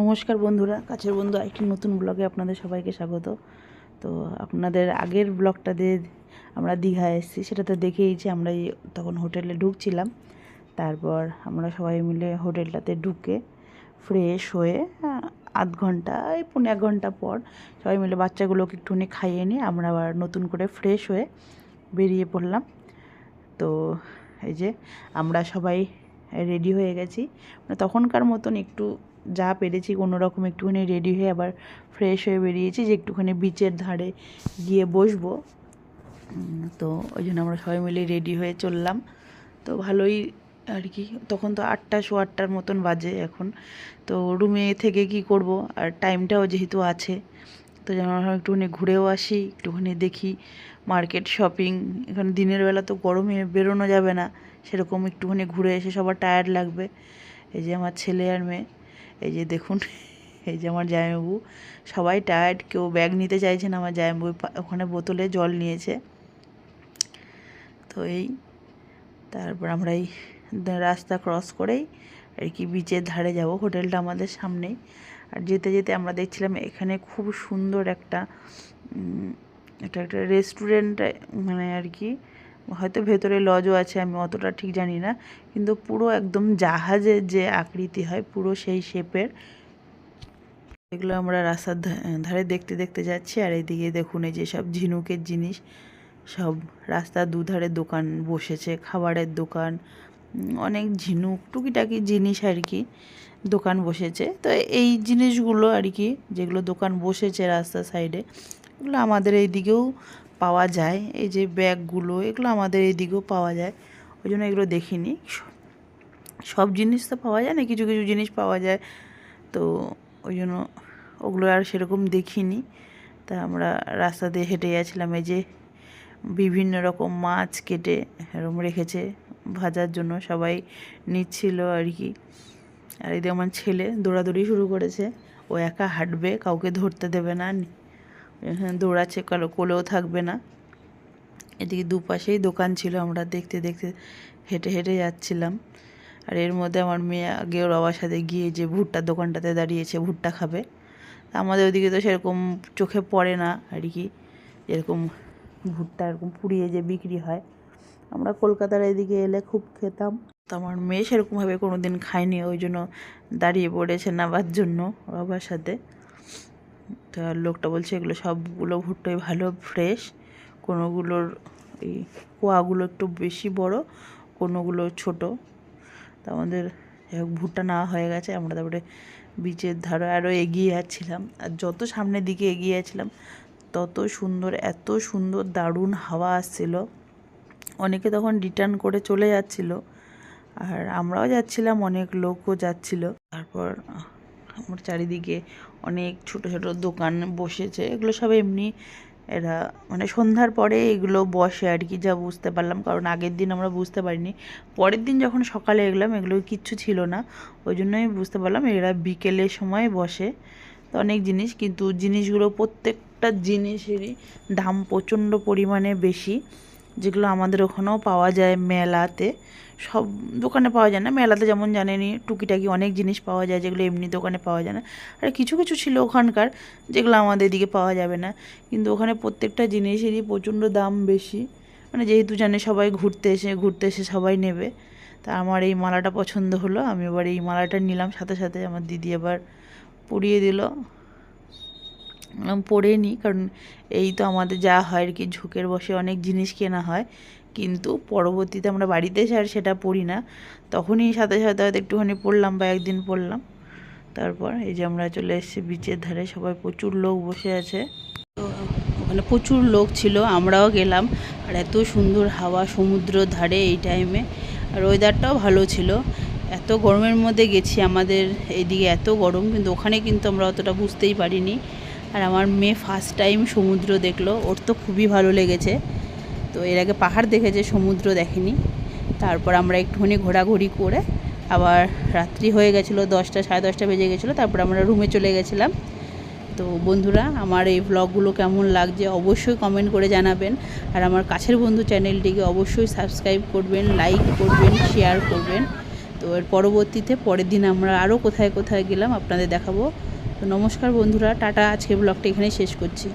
নমস্কার বন্ধুরা, কাছের বন্ধু একটি নতুন ব্লগে আপনাদের সবাইকে স্বাগত। তো আপনাদের আগের ব্লগটা দিয়ে আমরা দীঘায় এসেছি, সেটা তো দেখেইছি আমরা তখন হোটেলে ঢুকছিলাম। তারপর আমরা সবাই মিলে হোটেলটাতে ঢুকে ফ্রেশ হয়ে আধ ঘণ্টা, এই পনেরো এক ঘণ্টা পর সবাই মিলে বাচ্চাগুলোকে একটুখানি খাইয়ে নিয়ে আমরা আবার নতুন করে ফ্রেশ হয়ে বেরিয়ে পড়লাম। তো এই যে আমরা সবাই রেডি হয়ে গেছি। মানে তখনকার মতন একটু যা পেরেছি কোনো রকম একটুখানি রেডি হয়ে আবার ফ্রেশ হয়ে বেরিয়েছি যে একটুখানি বিচের ধারে গিয়ে বসবো। তো ওই জন্য আমরা সবাই মিলে রেডি হয়ে চললাম। তো ভালোই আর কি, তখন তো আটটা শো আটটার মতন বাজে এখন। তো রুমে থেকে কি করব? আর টাইমটাও যেহেতু আছে, তো যেন একটুখানি ঘুরেও আসি, একটুখানি দেখি মার্কেট শপিং এখানে দিনের বেলা তো গরমে বেরোনো যাবে না। সেরকম একটুখানি ঘুরে এসে সবার টায়ার্ড লাগবে। এই যে আমার ছেলে আর মেয়ে, এই যে দেখুন, এই যে আমার জামাইবাবু, সবাই টায়ার্ড কেউ ব্যাগ নিতে চাইছে না, আমার জামাইবাবু ওখানে বোতলে জল নিয়েছে। তো এই, তারপর আমরা এই রাস্তা ক্রস করেই আর কি বিচের ধারে যাব, হোটেলটা আমাদের সামনেই। আর যেতে যেতে আমরা দেখছিলাম এখানে খুব সুন্দর একটা এটা একটা রেস্টুরেন্ট মানে আর কি হয়তো ভেতরে লজও আছে, আমি অতটা ঠিক জানি না। কিন্তু পুরো একদম জাহাজের যে আকৃতি হয়, পুরো সেই শেপের, এগুলো আমরা রাস্তার ধারে দেখতে দেখতে যাচ্ছি। আর এদিকে দেখুন, এই যে সব ঝিনুকের জিনিস, সব রাস্তার দুধারে দোকান বসেছে, খাবারের দোকান অনেক ঝিনুক, টুকিটাকি জিনিস আর কি দোকান বসেছে। তো এই জিনিসগুলো আর কি, যেগুলো দোকান বসেছে রাস্তার সাইডে, এগুলো আমাদের এইদিকেও পাওয়া যায়, এই যে ব্যাগগুলো, এগুলো আমাদের এদিকেও পাওয়া যায়। ওই জন্য এগুলো দেখিনি। সব জিনিস তো পাওয়া যায় না, কিছু কিছু জিনিস পাওয়া যায়। তো ওই জন্য ওগুলো আর সেরকম দেখিনি। তা আমরা রাস্তা দিয়ে হেঁটে যাচ্ছিলাম এই যে বিভিন্ন রকম মাছ কেটে এরকম রেখেছে, ভাজার জন্য সবাই নিচ্ছিল আর কি। আর এই যে আমার ছেলে দৌড়াদৌড়ি শুরু করেছে। ও একা হাঁটবে, কাউকে ধরতে দেবে না। দৌড়াচ্ছে কারও, কোলেও থাকবে না। এদিকে দুপাশেই দোকান ছিল, আমরা দেখতে দেখতে হেঁটে হেঁটে যাচ্ছিলাম। আর এর মধ্যে আমার মেয়ে আগে ওর বাবার সাথে গিয়ে যে ভুট্টার দোকানটাতে দাঁড়িয়েছে, ভুট্টা খাবে। আমাদের ওদিকে তো সেরকম চোখে পড়ে না, আর কি এরকম ভুট্টা এরকম পুড়িয়ে যে বিক্রি হয়। আমরা কলকাতার এদিকে এলে খুব খেতাম। তো আমার মেয়ে সেরকমভাবে কোনো দিন খায়নি, ওই জন্য দাঁড়িয়ে পড়েছে নেবার জন্য বাবার সাথে। তো লোকটা বলছে এগুলো সবগুলো ভুট্টাই ভালো ফ্রেশ কোনোগুলোর এই কোয়াগুলো একটু বেশি বড়, কোনোগুলো ছোট। তো আমাদের হোক, ভুট্টা নেওয়া হয়ে গেছে। আমরা তারপরে বিচের ধারে আরও এগিয়ে যাচ্ছিলাম। আর যত সামনের দিকে এগিয়ে যাচ্ছিলাম, তত সুন্দর, এত সুন্দর দারুণ হাওয়া আসছিল। অনেকে তখন রিটার্ন করে চলে যাচ্ছিল। আর আমরাও যাচ্ছিলাম, অনেক লোকও যাচ্ছিল। তারপর আমার চারিদিকে অনেক ছোট ছোট দোকান বসেছে। এগুলো সব এমনি এরা মানে সন্ধ্যার পরে এগুলো বসে আর কি, যা বুঝতে পারলাম। কারণ আগের দিন আমরা বুঝতে পারিনি। পরের দিন যখন সকালে এগলাম এগুলো কিচ্ছু ছিল না। ওই জন্যই বুঝতে পারলাম এরা বিকেলের সময় বসে। তো অনেক জিনিস, কিন্তু জিনিসগুলো প্রত্যেকটা জিনিসেরই দাম প্রচণ্ড পরিমাণে বেশি। যেগুলো আমাদের ওখানেও পাওয়া যায় মেলাতে। সব দোকানে পাওয়া যায় না। মেলাতে যেমন জানেনি টুকিটাকি অনেক জিনিস পাওয়া যায় যেগুলো এমনি দোকানে পাওয়া যায় না। আর কিছু কিছু ছিল ওখানকার যেগুলো আমাদের এদিকে পাওয়া যাবে না। কিন্তু ওখানে প্রত্যেকটা জিনিসেরই প্রচণ্ড দাম বেশি। মানে যেহেতু জানে সবাই ঘুরতে এসে ঘুরতে এসে সবাই নেবে। তা আমার এই মালাটা পছন্দ হলো। আমি এবার এই মালাটা নিলাম। সাথে সাথে আমার দিদি আবার পরিয়ে দিল। পরে নিই কারণ এই তো আমাদের যা হয় আর কি ঝোঁকের বসে অনেক জিনিস কেনা হয়। কিন্তু পরবর্তীতে আমরা বাড়িতে এসে আর সেটা পড়ি না। তখনই সাথে সাথে হয়তো একটুখানি পড়লাম বা একদিন পড়লাম। তারপর এই যে আমরা চলে এসেছি বিচের ধারে, সবাই প্রচুর লোক বসে আছে। তো ওখানে প্রচুর লোক ছিল, আমরাও গেলাম। আর এত সুন্দর হাওয়া সমুদ্র ধারে এই টাইমে আর ওয়েদারটাও ভালো ছিল। এত গরমের মধ্যে গেছি, আমাদের এইদিকে এত গরম, কিন্তু ওখানে কিন্তু আমরা অতটা বুঝতেই পারিনি। আর আমার মেয়ে ফার্স্ট টাইম সমুদ্র দেখল, ওর তো খুবই ভালো লেগেছে। তো এর আগে পাহাড় দেখেছে, সমুদ্র দেখেনি। তারপর আমরা একটুখানি ঘোরাঘুরি করে আবার রাত্রি হয়ে গেছিল দশটা, সাড়ে দশটা বেজে গেছিল, তারপর আমরা রুমে চলে গেছিলাম। তো বন্ধুরা, আমার এই ভ্লগগুলো কেমন লাগছে অবশ্যই কমেন্ট করে জানাবেন। আর আমার কাছের বন্ধু চ্যানেলটিকে অবশ্যই সাবস্ক্রাইব করবেন লাইক করবেন শেয়ার করবেন। তো এর পরবর্তীতে পরের দিন আমরা আরও কোথায় কোথায় গেলাম আপনাদের দেখাবো। তো নমস্কার বন্ধুরা টাটা আজকে ব্লগটা এখানেই শেষ করছি।